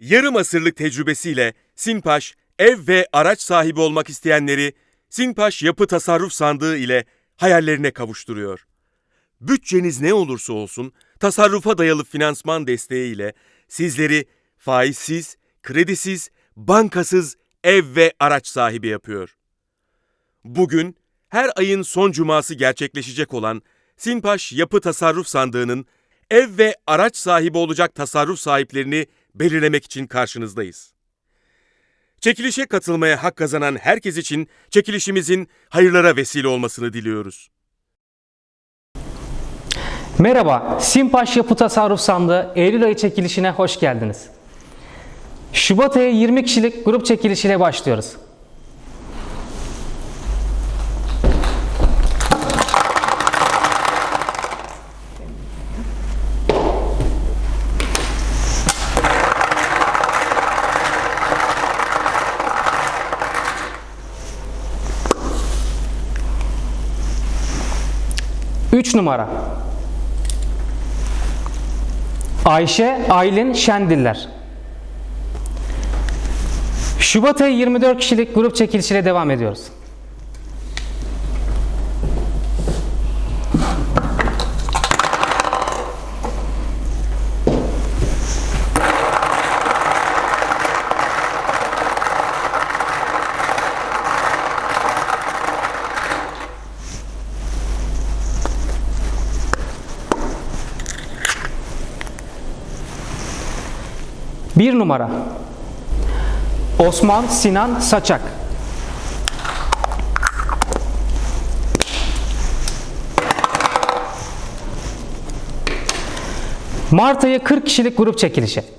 Yarım asırlık tecrübesiyle Sinpaş, ev ve araç sahibi olmak isteyenleri Sinpaş Yapı Tasarruf Sandığı ile hayallerine kavuşturuyor. Bütçeniz ne olursa olsun, tasarrufa dayalı finansman desteğiyle sizleri faizsiz, kredisiz, bankasız ev ve araç sahibi yapıyor. Bugün her ayın son cuması gerçekleşecek olan Sinpaş Yapı Tasarruf Sandığı'nın ev ve araç sahibi olacak tasarruf sahiplerini belirlemek için karşınızdayız. Çekilişe katılmaya hak kazanan herkes için çekilişimizin hayırlara vesile olmasını diliyoruz. Merhaba, Simpaş Yapı Tasarruf Sandığı Eylül ayı çekilişine hoş geldiniz. Şubat ayı 20 kişilik grup çekilişine başlıyoruz. Üç numara. Ayşe Aylin Şendiller. Şubat ayı 24 kişilik grup çekilişiyle devam ediyoruz. Bir numara. Osman Sinan Saçak. Mart ayı 40 kişilik grup çekilişi.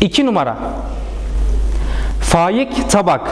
İki numara. Faik Tabak.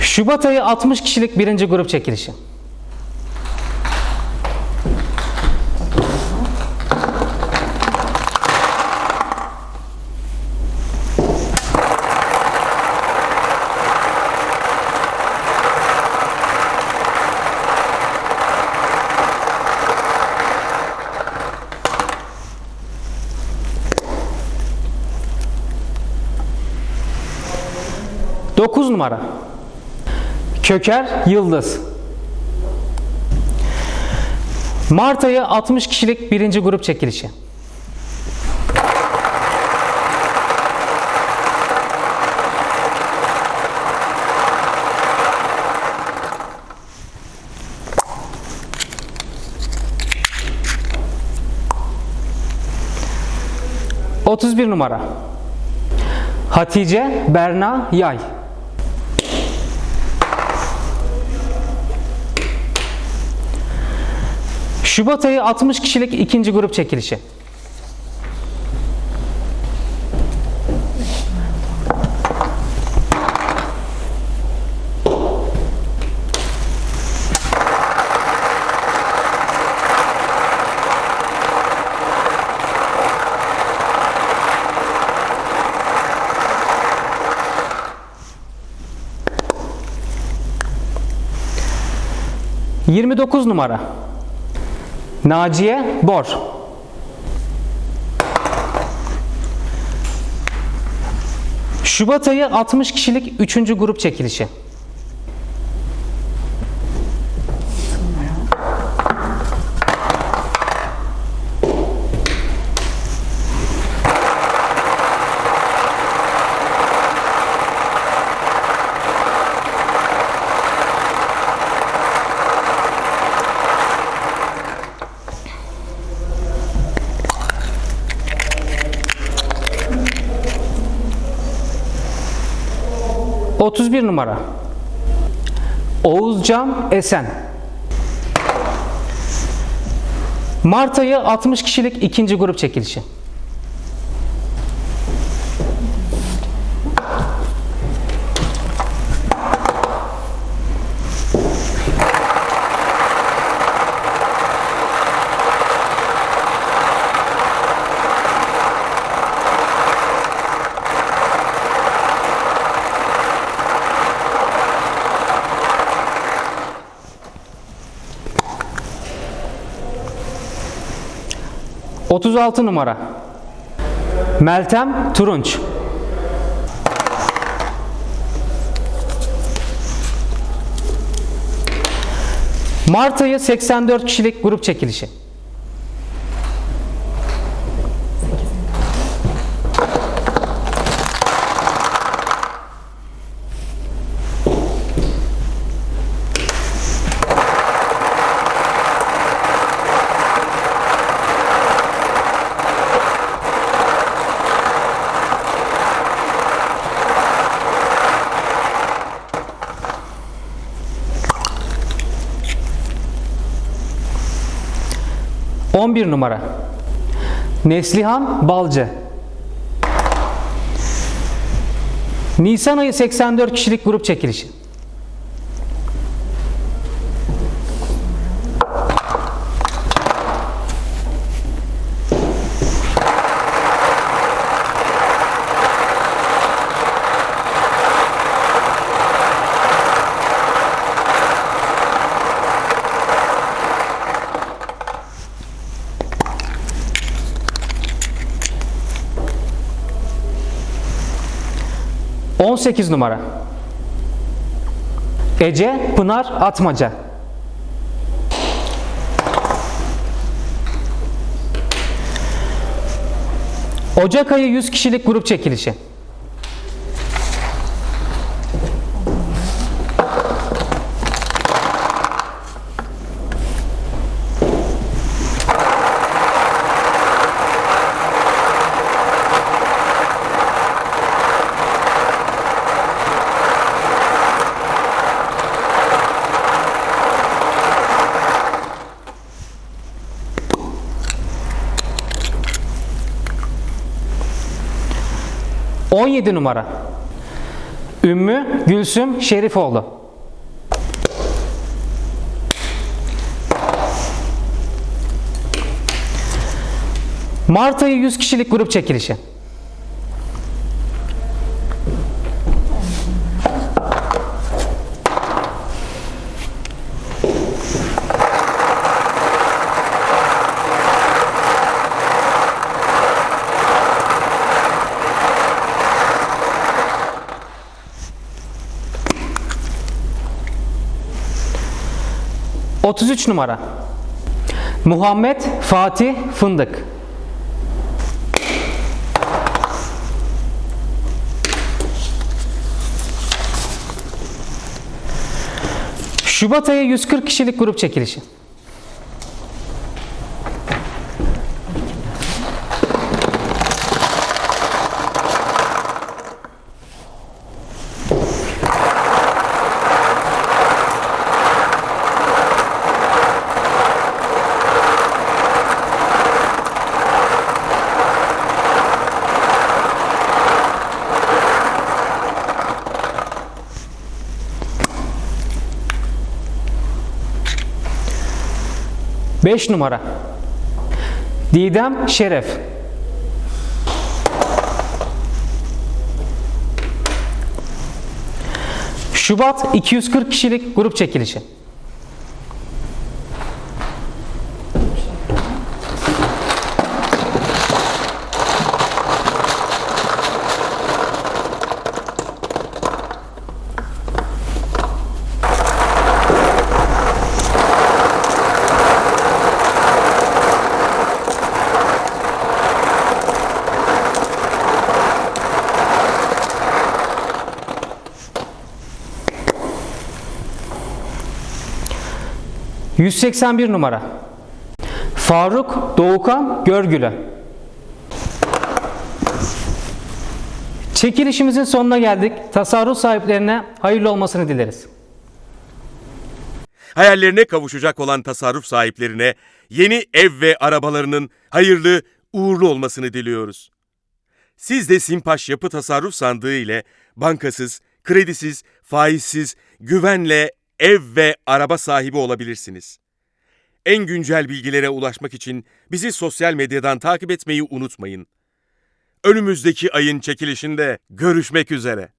Şubat ayı 60 kişilik birinci grup çekilişi. Dokuz numara. Köker Yıldız. Mart ayı 60 kişilik birinci grup çekilişi. Otuz bir numara. Hatice Berna Yay. Şubat ayı 60 kişilik ikinci grup çekilişi. Yirmi dokuz numara. Naciye Bor. Şubat ayı 60 kişilik 3. grup çekilişi. Otuz bir numara. Oğuzcan Esen. Mart ayı 60 kişilik ikinci grup çekilişi. 36 numara Meltem Turunç Mart ayı 84 kişilik grup çekilişi. On bir numara Neslihan Balcı Nisan ayı 84 kişilik grup çekilişi. On sekiz numara Ece Pınar Atmaca Ocak ayı 100 kişilik grup çekilişi. On yedi numara Ümmü Gülsüm Şerifoğlu Mart ayı 100 kişilik grup çekilişi. Otuz üç numara Muhammed Fatih Fındık Şubat ayı 140 kişilik grup çekilişi. Beş numara Didem Şeref Şubat 240 kişilik grup çekilişi. ...181 numara... ...Faruk Doğukan Görgülü... Çekilişimizin sonuna geldik. Tasarruf sahiplerine hayırlı olmasını dileriz. Hayallerine kavuşacak olan tasarruf sahiplerine yeni ev ve arabalarının hayırlı, uğurlu olmasını diliyoruz. Siz de Simpaş Yapı Tasarruf Sandığı ile bankasız, kredisiz, faizsiz, güvenle ev ve araba sahibi olabilirsiniz. En güncel bilgilere ulaşmak için bizi sosyal medyadan takip etmeyi unutmayın. Önümüzdeki ayın çekilişinde görüşmek üzere.